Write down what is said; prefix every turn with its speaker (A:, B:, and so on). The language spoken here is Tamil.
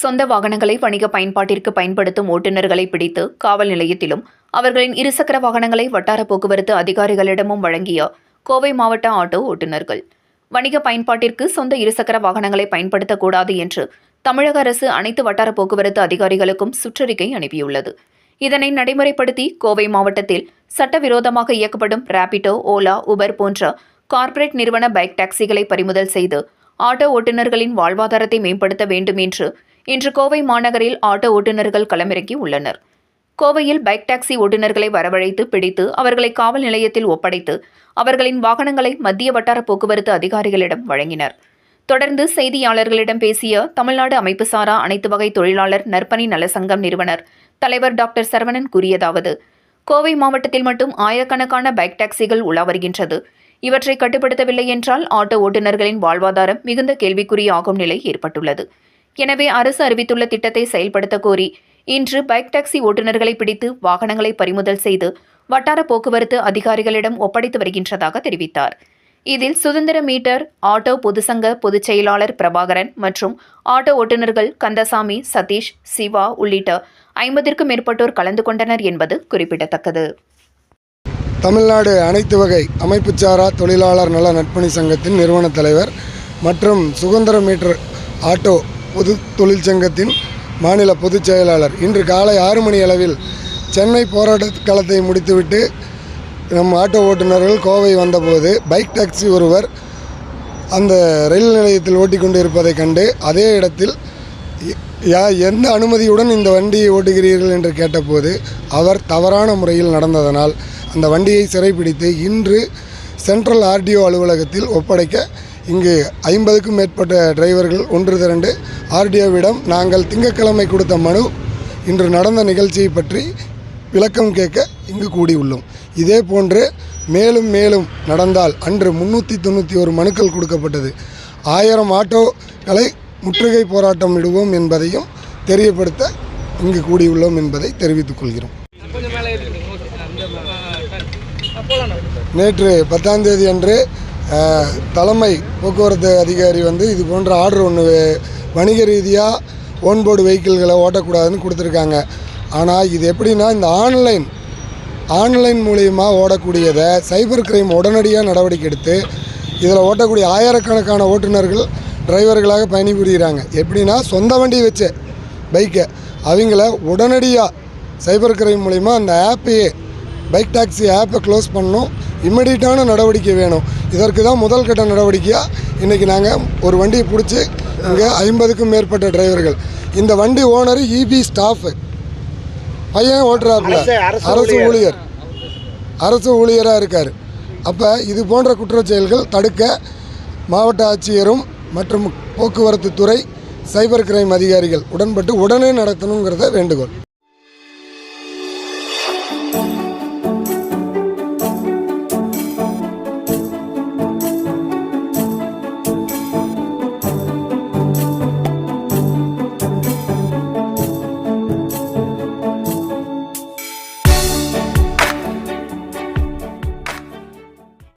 A: சொந்த வாகனங்களை வணிக பயன்பாட்டிற்கு பயன்படுத்தும் ஓட்டுநர்களை பிடித்து காவல் நிலையத்திலும் அவர்களின் இருசக்கர வாகனங்களை வட்டார போக்குவரத்து அதிகாரிகளிடமும் வழங்கிய கோவை மாவட்ட ஆட்டோ ஓட்டுநர்கள். வணிக பயன்பாட்டிற்கு சொந்த இருசக்கர வாகனங்களை பயன்படுத்தக்கூடாது என்று தமிழக அரசு அனைத்து வட்டார போக்குவரத்து அதிகாரிகளுக்கும் சுற்றறிக்கை அனுப்பியுள்ளது. இதனை நடைமுறைப்படுத்தி கோவை மாவட்டத்தில் சட்டவிரோதமாக இயக்கப்படும் ராபிடோ ஓலா உபர் போன்ற கார்ப்பரேட் நிறுவன பைக் டாக்ஸிகளை பறிமுதல் செய்து ஆட்டோ ஓட்டுநர்களின் வாழ்வாதாரத்தை மேம்படுத்த வேண்டும் என்று இன்று கோவை மாநகரில் ஆட்டோ ஓட்டுநர்கள் களமிறங்கி உள்ளனர். கோவையில் பைக் டாக்ஸி ஓட்டுநர்களை வரவழைத்து பிடித்து அவர்களை காவல் நிலையத்தில் ஒப்படைத்து அவர்களின் வாகனங்களை மத்திய வட்டார போக்குவரத்து அதிகாரிகளிடம் வழங்கினர். தொடர்ந்து செய்தியாளர்களிடம் பேசிய தமிழ்நாடு அமைப்புசாரா அனைத்து வகை தொழிலாளர் நற்பணி நலசங்கம் நிறுவனர் தலைவர் டாக்டர் சரவணன் கூறியதாவது கோவை மாவட்டத்தில் மட்டும் ஆயிரக்கணக்கான பைக் டாக்ஸிகள் உலா வருகின்றது. இவற்றை கட்டுப்படுத்தவில்லை என்றால் ஆட்டோ ஓட்டுநர்களின் வாழ்வாதாரம் மிகுந்த கேள்விக்குறியாகும் நிலை ஏற்பட்டுள்ளது. எனவே அரசு அறிவித்துள்ள திட்டத்தை செயல்படுத்த கோரி இன்று பைக் டாக்ஸி ஓட்டுநர்களை பிடித்து வாகனங்களை பறிமுதல் செய்து வட்டார போக்குவரத்து அதிகாரிகளிடம் ஒப்படைத்து வருகின்றதாக தெரிவித்தார். இதில் சுதந்திர மீட்டர் ஆட்டோ பொதுசங்க பொதுச் செயலாளர் பிரபாகரன் மற்றும் ஆட்டோ ஓட்டுநர்கள் கந்தசாமி சதீஷ் சிவா உள்ளிட்ட ஐம்பதிற்கும் மேற்பட்டோர் கலந்து கொண்டனர் என்பது குறிப்பிடத்தக்கது.
B: தமிழ்நாடு அனைத்து வகை அமைப்புச்சாரா தொழிலாளர் நல நட்பணி சங்கத்தின் நிறுவன தலைவர் மற்றும் சுதந்திர மீட்டர் ஆட்டோ பொது தொழிற்சங்கத்தின் மாநில பொதுச் செயலாளர். இன்று காலை ஆறு மணி அளவில் சென்னை போராட்ட களத்தை முடித்துவிட்டு நம் ஆட்டோ ஓட்டுநர்கள் கோவை வந்தபோது பைக் டாக்ஸி ஒருவர் அந்த ரயில் நிலையத்தில் ஓட்டிக்கொண்டு இருப்பதை கண்டு அதே இடத்தில் யா எந்த அனுமதியுடன் இந்த வண்டியை ஓட்டுகிறீர்கள் என்று கேட்டபோது அவர் தவறான முறையில் நடந்ததனால் அந்த வண்டியை சிறைப்பிடித்து இன்று சென்ட்ரல் ஆர்டிஓ அலுவலகத்தில் ஒப்படைக்க இங்கு ஐம்பதுக்கும் மேற்பட்ட டிரைவர்கள் ஒன்று திரண்டு ஆர்டிஓவிடம் நாங்கள் திங்கட்கிழமை கொடுத்த மனு இன்று நடந்த நிகழ்ச்சியை பற்றி விளக்கம் கேட்க இங்கு கூடியுள்ளோம். இதே போன்று மேலும் மேலும் நடந்தால் அன்று முன்னூற்றி தொண்ணூற்றி ஒரு மனுக்கள் கொடுக்கப்பட்டது. ஆயிரம் ஆட்டோக்களை முற்றுகை போராட்டம் விடுவோம் என்பதையும் தெரியப்படுத்த இங்கு கூடியுள்ளோம் என்பதை தெரிவித்துக் கொள்கிறோம். நேற்று பத்தாம் தேதி அன்று தலைமை போக்குவரத்து அதிகாரி வந்து இது போன்ற ஆர்டர் ஒன்று வணிக ரீதியாக ஓன்போர்டு வெஹிக்கிள்களை ஓட்டக்கூடாதுன்னு கொடுத்துருக்காங்க. ஆனால் இது எப்படின்னா இந்த ஆன்லைன் ஆன்லைன் மூலயமா ஓடக்கூடியதை சைபர் கிரைம் உடனடியாக நடவடிக்கை எடுத்து இதில் ஓட்டக்கூடிய ஆயிரக்கணக்கான ஓட்டுநர்கள் டிரைவர்களாக பயணிபுரிகிறாங்க எப்படின்னா சொந்த வண்டி வச்சு பைக்கை அவங்கள உடனடியாக சைபர் கிரைம் மூலிமா அந்த ஆப்பையே பைக் டாக்ஸி ஆப்பை க்ளோஸ் பண்ணணும். இம்மிடியட்டான நடவடிக்கை வேணும். இதற்கு தான் முதல் கட்ட நடவடிக்கையாக இன்றைக்கி நாங்கள் ஒரு வண்டியை பிடிச்சி இங்கே ஐம்பதுக்கும் மேற்பட்ட டிரைவர்கள். இந்த வண்டி ஓனர் இபி ஸ்டாஃபு பையன் ஓட்டுறாப்புல. அரசு ஊழியர். அரசு ஊழியராக இருக்கார். அப்போ இது போன்ற குற்றச் செயல்கள் தடுக்க மாவட்ட ஆட்சியரும் மற்றும் போக்குவரத்து துறை சைபர் கிரைம் அதிகாரிகள் உடன்பட்டு உடனே நடத்தணுங்கிறத வேண்டுகோள்.